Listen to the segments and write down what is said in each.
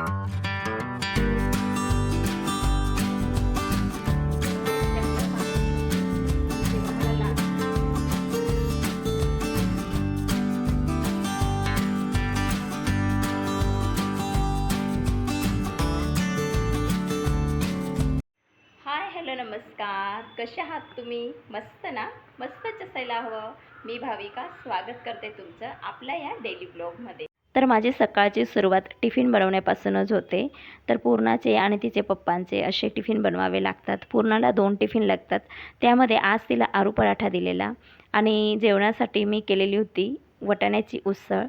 Hi hello नमस्कार. कसे आहात तुम्ही? मस्त ना? मस्तच असायला हवं. मी भाविका स्वागत करते तुमचं आपल्या या डेली ब्लॉगमध्ये तर माझी सकाळची सुरुवात टिफिन बनवण्यापासूनच होते. तर पूर्णाचे आणि तिचे पप्पांचे असे टिफिन बनवावे लागतात. पूर्णाला दोन टिफिन लागतात. त्यामध्ये आज तिला आरू पराठा दिलेला आणि जेवणासाठी मी केलेली होती वटाण्याची उसळ.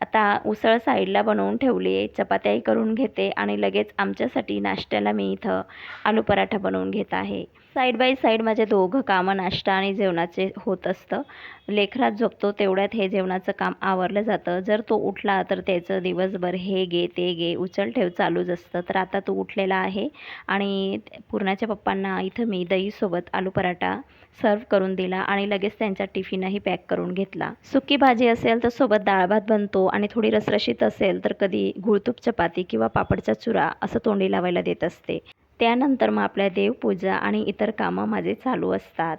आता उसळ साईडला बनवून ठेवली आहे चपात्याही करून घेते आणि लगेच आमच्यासाठी नाश्त्याला मी इथं आलू पराठा बनवून घेत आहे. साईड बाय साईड माझे दोघं कामं नाश्ता आणि जेवणाचे होत असतं. लेखरात झोपतो तेवढ्यात हे जेवणाचं काम आवरलं जातं. जर तो उठला तर त्याचं दिवसभर हे घे ते घे उचल ठेव चालूच असतं. तर आता तो उठलेला आहे आणि पूर्णाच्या पप्पांना इथं मी दहीसोबत आलू पराठा सर्व करून दिला आणि लगेच त्यांचा टिफिनही पॅक करून घेतला. सुकी भाजी असेल तर सोबत डाळ भात बनतो आणि थोडी रसरशीत असेल तर कधी गुळतूप चपाती किंवा पापडचा चुरा असं तोंडी लावायला देत असते. त्यानंतर मग आपल्या देवपूजा आणि इतर कामं माझे चालू असतात.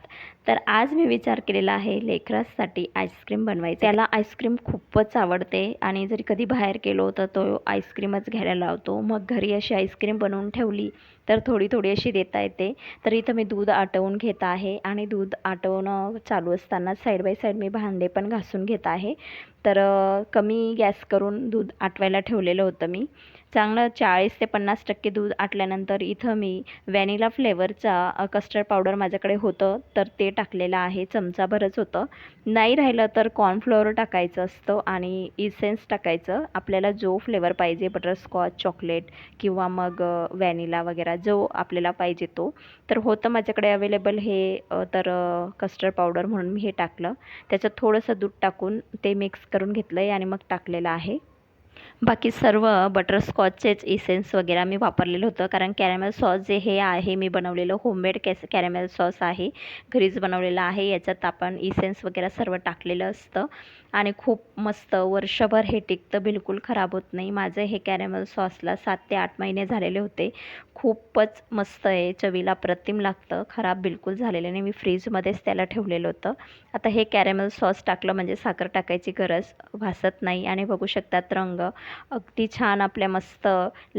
तर आज मी विचार केलेला आहे लेकरासाठी आईस्क्रीम बनवायचं. त्याला आईस्क्रीम खूपच आवडते आणि जरी कधी बाहेर गेलो तर तो आईस्क्रीमच घ्यायला लावतो. मग घरी अशी आईस्क्रीम बनवून ठेवली तर थोडी थोडी अशी देता येते. तर इथं मी दूध आटवून घेत आहे आणि दूध आटवणं चालू असताना साईड बाय साईड मी भांडे पण घासून घेत आहे. तर कमी गॅस करून दूध आटवायला ठेवलेलं होतं मी. चांगलं चाळीस ते पन्नास टक्के दूध आटल्यानंतर इथं मी व्हॅनिला फ्लेवरचा कस्टर्ड पावडर माझ्याकडे होतं तर ते टाकलेलं आहे चमचाभरच होतं. नाही राहिलं तर कॉर्नफ्लोअर टाकायचं असतं आणि इसेन्स टाकायचं. आपल्याला जो फ्लेवर पाहिजे बटरस्कॉच चॉकलेट किंवा मग व्हॅनिला वगैरे जो आपल्याला पाहिजे तो. तर होतं माझ्याकडे अवेलेबल हे तर कस्टर्ड पावडर म्हणून मी हे टाकलं. त्याच्यात थोडंसं दूध टाकून ते मिक्स करून घेतलं आहे आणि मग टाकलेलं आहे. बाकी सर्व बटरस्कॉचचेच इसेन्स वगैरे मी वापरलेलं होतं. कारण कॅरॅमेल सॉस जे हे आहे मी बनवलेलं होममेड कॅस कॅरॅमेल सॉस आहे. घरीच बनवलेलं आहे. याच्यात आपण इसेन्स वगैरे सर्व टाकलेलं असतं. आणि खूप मस्त वर्षभर हे टिकतं. बिलकुल खराब होत नाही. माझं हे कॅरॅमेल सॉसला सात ते आठ महिने झालेले होते. खूपच मस्त आहे. चवीला अप्रतिम लागतं. खराब बिलकुल झालेलं नाही. मी फ्रीजमध्येच त्याला ठेवलेलं होतं. आता हे कॅरॅमेल सॉस टाकलं म्हणजे साखर टाकायची गरज भासत नाही. आणि बघू शकतात रंग अगदी छान आपल्या मस्त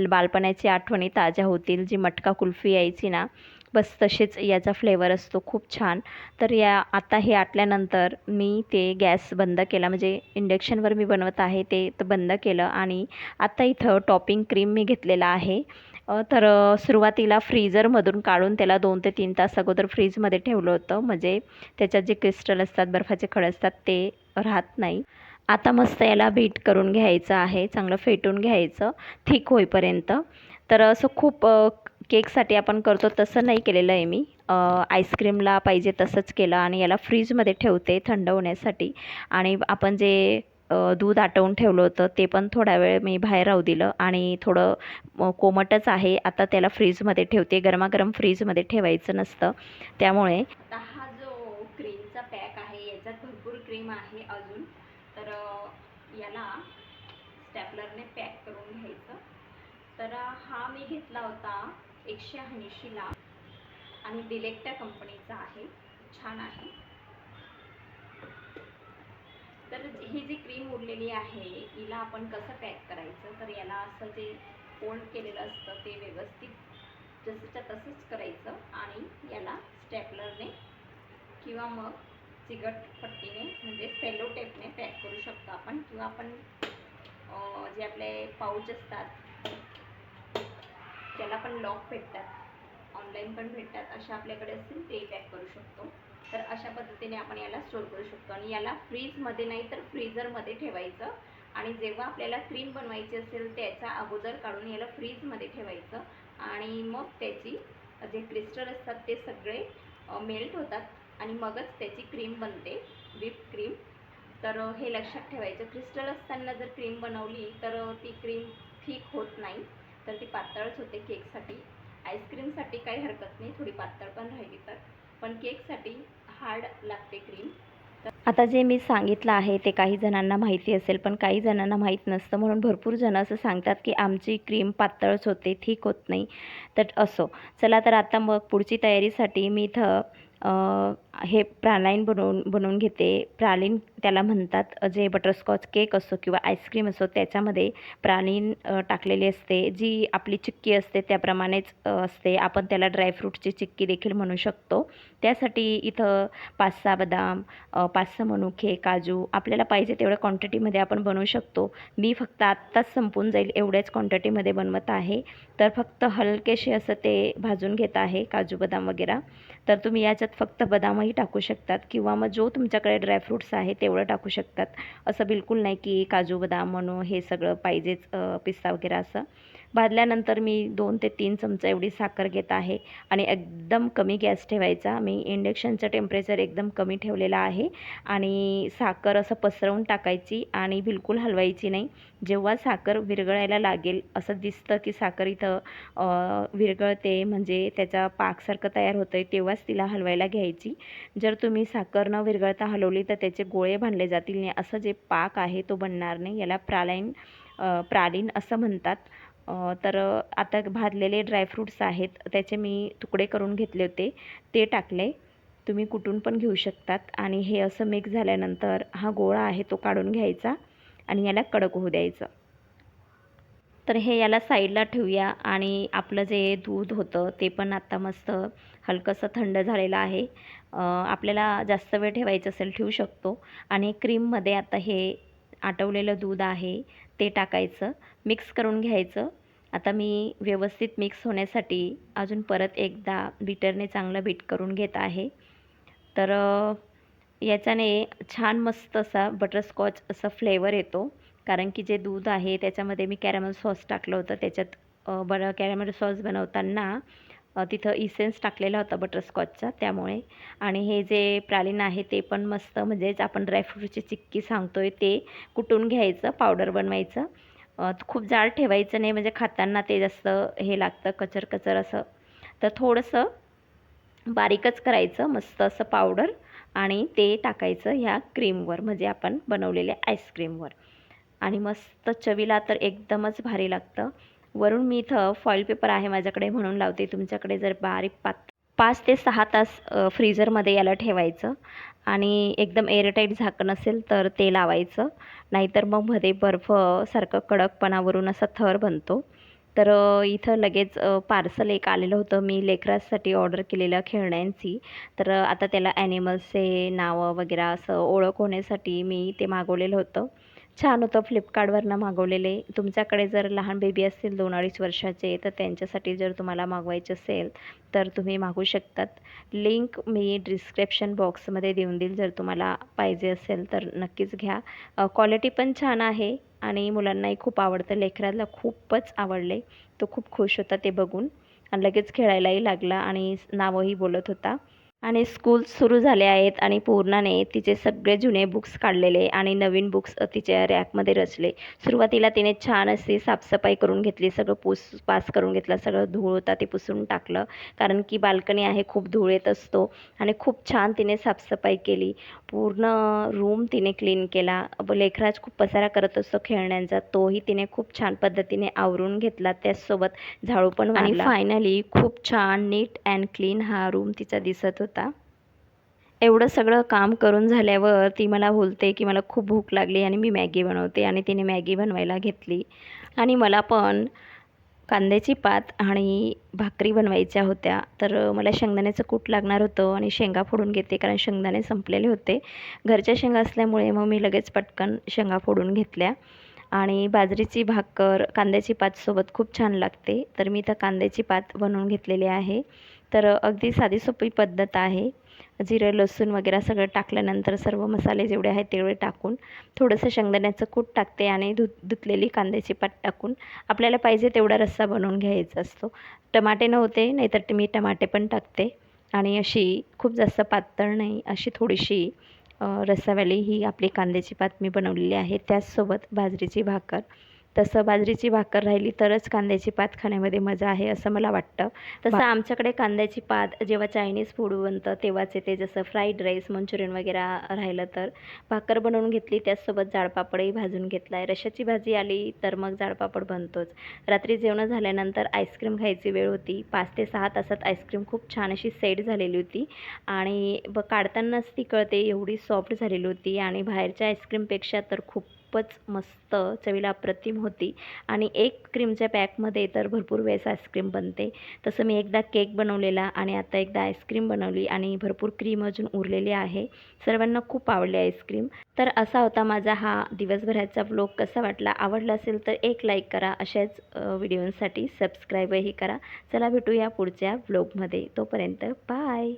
बालपणाची आठवणी ताज्या होतील जी मटका कुल्फी यायची ना बस तसेच याचा फ्लेवर असतो खूप छान. तर या आता हे आटल्यानंतर मी ते गॅस बंद केला म्हणजे इंडक्शनवर मी बनवत आहे ते तर बंद केलं आणि आता इथं टॉपिंग क्रीम मी घेतलेला आहे. तर सुरुवातीला फ्रीजरमधून काढून त्याला दोन ते तीन तास अगोदर फ्रीजमध्ये ठेवलं होतं म्हणजे त्याच्यात जे क्रिस्टल असतात बर्फाचे खड असतात ते राहत नाही. आता मस्त याला बीट करून घ्यायचं आहे चांगलं फेटून घ्यायचं थिक होईपर्यंत. तर असं खूप केकसाठी आपण करतो तसं नाही केलेलं आहे मी. आईस्क्रीमला पाहिजे तसंच केलं आणि याला फ्रीजमध्ये ठेवते थंड होण्यासाठी. आणि आपण जे दूध आटवून ठेवलं होतं ते पण थोडा वेळ मी बाहेर राहू दिलं आणि थोडं कोमटच आहे. आता त्याला फ्रीजमध्ये ठेवते गरमागरम फ्रीजमध्ये ठेवायचं नसतं. त्यामुळे आता हा जो क्रीमचा पॅक आहे याच्यात भरपूर क्रीम आहे अजून. तर याला स्टॅपलरने पॅक करून घ्यायचं. तर हा मी घेतला होता एकशे ऐंशीला आणि डिलेक्टा कंपनीचा आहे. छान आहे. तर ही जी क्रीम उरलेली आहे हिला आपण कसं पॅक करायचं? तर याला असं जे फोल्ड केलेलं असतं ते व्यवस्थित जसंच्या तसंच करायचं आणि याला स्टॅपलरने किंवा मग चिकट पट्टीने म्हणजे सेलो टेपने पॅक करू शकतो आपण किंवा आपण जे आपले पाऊच असतात त्याला पण लॉक भेटतात. ऑनलाईन पण भेटतात. अशा आपल्याकडे असतील ते पॅक करू शकतो. तर अशा पद्धतीने आपण याला स्टोर करू शकतो. आणि याला फ्रीजमध्ये नाही तर फ्रीझरमध्ये ठेवायचं. आणि जेव्हा आपल्याला क्रीम बनवायची असेल त्याचा अगोदर काढून याला फ्रीजमध्ये ठेवायचं. आणि मग त्याची जे क्रिस्टल असतात ते सगळे मेल्ट होतात. आणि मगच त्याची क्रीम बनते व्हिप क्रीम तर हे लक्षात ठेवायचं. क्रिस्टल असताना जर क्रीम बनवली तर ती क्रीम ठीक होत नाही. तर ती पातळच होते केकसाठी. आईस्क्रीमसाठी काही हरकत नाही थोडी पातळ पण राहिली तर. पण केकसाठी हार्ड लागते क्रीम आता जे मी सांगितलं आहे ते काही जणांना माहिती असेल पण काही जणांना माहीत नसतं. म्हणून भरपूर जण असं सांगतात की आमची क्रीम पातळच होते ठीक होत नाही. तर असो. चला तर आता मग पुढची तयारीसाठी मी इथं 呃 हे प्रालाईन बनवून बनवून घेते. प्रालीन त्याला म्हणतात जे बटरस्कॉच केक असो किंवा आईस्क्रीम असो त्याच्यामध्ये प्रालीन टाकलेली असते. जी आपली चिक्की असते त्याप्रमाणेच असते. आपण त्याला ड्रायफ्रूटची चिक्की देखील म्हणू शकतो. त्यासाठी इथं पाच सहा बदाम पाच सहा मनुखे काजू आपल्याला पाहिजे तेवढ्या क्वांटिटीमध्ये आपण बनवू शकतो. मी फक्त आत्ताच संपून जाईल एवढ्याच क्वांटिटीमध्ये बनवत आहे. तर फक्त हलकेसे असं ते भाजून घेत आहे काजू बदाम वगैरे. तर तुम्ही याच्यात फक्त बदाम केव्हाही टाकू शकतात किंवा मग जो तुमच्याकडे ड्रायफ्रूट्स आहे तेवढं टाकू शकतात. असं बिलकुल नाही की काजू बदाम म्हणून हे सगळं पाहिजेच पिस्ता वगैरे असं. भाजल्यानंतर मी दोन ते तीन चमचा एवढी साखर घेत आहे आणि एकदम कमी गॅस ठेवायचा. मी इंडक्शनचं टेम्परेचर एकदम कमी ठेवलेलं आहे आणि साखर असं पसरवून टाकायची आणि बिलकुल हलवायची नाही. जेव्हा साखर विरघळायला लागेल असं दिसतं की साखर इथं विरघळते म्हणजे त्याचा पाकसारखं तयार होतं आहे तेव्हाच तिला हलवायला घ्यायची. जर तुम्ही साखर न विरघळता हलवली तर त्याचे गोळे बांधले जातील. नाही असं जे पाक आहे तो बनणार नाही याला प्रालाईन प्रालीन असं म्हणतात. तर आता भाजलेले ड्रायफ्रूट्स आहेत त्याचे मी तुकडे करून घेतले होते. ते टाकले. तुम्ही कुठून पण घेऊ शकतात. आणि हे असं मिक्स झाल्यानंतर हा गोळा आहे तो काढून घ्यायचा आणि याला कडक होऊ द्यायचं. तर हे याला साईडला ठेवूया आणि आपलं जे दूध होतं ते पण आता मस्त हलकंसं थंड झालेलं आहे. आपल्याला जास्त वेळ ठेवायचं असेल ठेवू शकतो. आणि क्रीममध्ये आता हे आटवलेलं दूध आहे ते टाकायचं मिक्स करून घ्यायचं. आता मी व्यवस्थित मिक्स होण्यासाठी अजून परत एकदा बीटरने चांगलं बीट करून घेत आहे. तर याच्याने छान मस्त असा बटरस्कॉच असा फ्लेवर येतो. कारण की जे दूध आहे त्याच्यामध्ये मी कॅरेमल सॉस टाकलं होतं. त्याच्यात बरं कॅरेमल सॉस बनवताना तिथं इसेन्स टाकलेला होता बटरस्कॉचचा त्यामुळे. आणि हे जे प्रालीन आहे ते पण मस्त म्हणजेच आपण ड्रायफ्रूटची चिक्की सांगतो आहे ते कुटून घ्यायचं पावडर बनवायचं. खूप जाड ठेवायचं नाही म्हणजे खाताना ते जास्त हे लागतं कचर कचर असं. तर थोडंसं बारीकच करायचं मस्त असं पावडर आणि ते टाकायचं ह्या क्रीमवर म्हणजे आपण बनवलेल्या आईस्क्रीमवर आणि मस्त चवीला तर एकदमच भारी लागतं. वरून मी इथं फॉईल पेपर आहे माझ्याकडे म्हणून लावते. तुमच्याकडे जर बारीक पात पाच ते सहा तास फ्रीजरमध्ये याला ठेवायचं आणि एकदम एअरटाईट झाकण असेल तर ते लावायचं. नाहीतर मग मध्ये बर्फ सारखं कडकपणावरून असा थर बनतो. तर इथं लगेच पार्सल एक आलेलं होतं. मी लेकरासाठी ऑर्डर केलेलं खेळण्यांची. तर आता त्याला ॲनिमल्सचे नावं वगैरे असं ओळख होण्यासाठी मी ते मागवलेलं होतं. छान होतं फ्लिपकार्टवरनं मागवलेले. तुमच्याकडे जर लहान बेबी असतील दोन अडीच वर्षाचे तर त्यांच्यासाठी जर तुम्हाला मागवायचे असेल तर तुम्ही मागू शकतात. लिंक मी डिस्क्रिप्शन बॉक्समध्ये देऊन देईल जर तुम्हाला पाहिजे असेल तर नक्कीच घ्या. क्वालिटी पण छान आहे आणि मुलांनाही खूप आवडतं. लेकराला खूपच आवडले. तो खूप खुश होता ते बघून. आणि लगेच खेळायलाही लागला आणि नावही बोलत होता. आणि स्कूल सुरू झाले आहेत आणि पूर्णाने तिचे सगळे जुने बुक्स काढलेले आणि नवीन बुक्स तिच्या रॅकमध्ये रचले. सुरुवातीला तिने छान अशी साफसफाई करून घेतली सगळं पूस पास करून घेतला सगळं धूळ होता ते पुसून टाकलं. कारण की बाल्कनी आहे खूप धूळ येत असतो आणि खूप छान तिने साफसफाई केली. पूर्ण रूम तिने क्लीन केला. लेकराज खूप पसारा करत असतो खेळण्यांचा. तोही तिने खूप छान पद्धतीने आवरून घेतला. त्याचसोबत झाडू पण आणि फायनली खूप छान नीट अँड क्लीन हा रूम तिचा दिसत होता. एवढं सगळं काम करून झाल्यावर ती मला बोलते की मला खूप भूक लागली आणि मी मॅगी बनवते आणि तिने मॅगी बनवायला घेतली. आणि मला पण कांद्याची पात आणि भाकरी बनवायच्या होत्या. तर मला शेंगदाण्याचं कूट लागणार होतं आणि शेंगा फोडून घेते कारण शेंगदाणे संपलेले होते. घरच्या शेंगा असल्यामुळे मग मी लगेच पटकन शेंगा फोडून घेतल्या. आणि बाजरीची भाकर कांद्याची पातसोबत खूप छान लागते. तर मी तर कांद्याची पात बनवून घेतलेली आहे. तर अगदी साधी सोपी पद्धत आहे. जिरं लसूण वगैरे सगळं टाकल्यानंतर सर्व मसाले जेवढे आहेत तेवढे टाकून थोडंसं शेंगदाण्याचं कूट टाकते आणि धुत धुतलेली कांद्याची पात टाकून आपल्याला पाहिजे तेवढा रस्सा बनवून घ्यायचा असतो. टमाटे नव्हते नाहीतर मी टमाटे पण टाकते. आणि अशी खूप जास्त पातळ नाही अशी थोडीशी रस्सावॅली रस्सावाली ही आपली कांद्याची पात मी बनवलेली आहे. त्याचसोबत बाजरीची भाकर. तसं बाजरीची भाकर राहिली तरच कांद्याची पात खाण्यामध्ये मजा आहे असं मला वाटतं. तसं आमच्याकडे कांद्याची पात जेव्हा चायनीज फूड बनतं तेव्हाच येते. जसं फ्राईड राईस मंचुरियन वगैरे राहिलं तर. भाकर बनवून घेतली त्याचसोबत जाडपापडही भाजून घेतला आहे रशाची भाजी आली तर मग जाडपापड बनतोच. रात्री जेवण झाल्यानंतर आईस्क्रीम खायची वेळ होती. पाच ते सहा तासात आईस्क्रीम खूप छान अशी सेट झालेली होती. आणि ब काढतानाच ती कळते एवढी सॉफ्ट झालेली होती. आणि बाहेरच्या आईस्क्रीमपेक्षा तर खूपच मस्त चवीला अप्रतिम होती. आणि एक क्रीमच्या पॅकमध्ये तर भरपूर वेळेस आईस्क्रीम बनते. तसं मी एकदा केक बनवलेला आणि आता एकदा आईस्क्रीम बनवली आणि भरपूर क्रीम अजून उरलेली आहे. सर्वांना खूप आवडली आईस्क्रीम तर असा होता माझा हा दिवसभराचा ब्लॉग कसा वाटला? आवडला असेल तर एक लाईक करा. अशाच व्हिडिओंसाठी सबस्क्राईबही करा. चला भेटूया पुढच्या ब्लॉगमध्ये तोपर्यंत बाय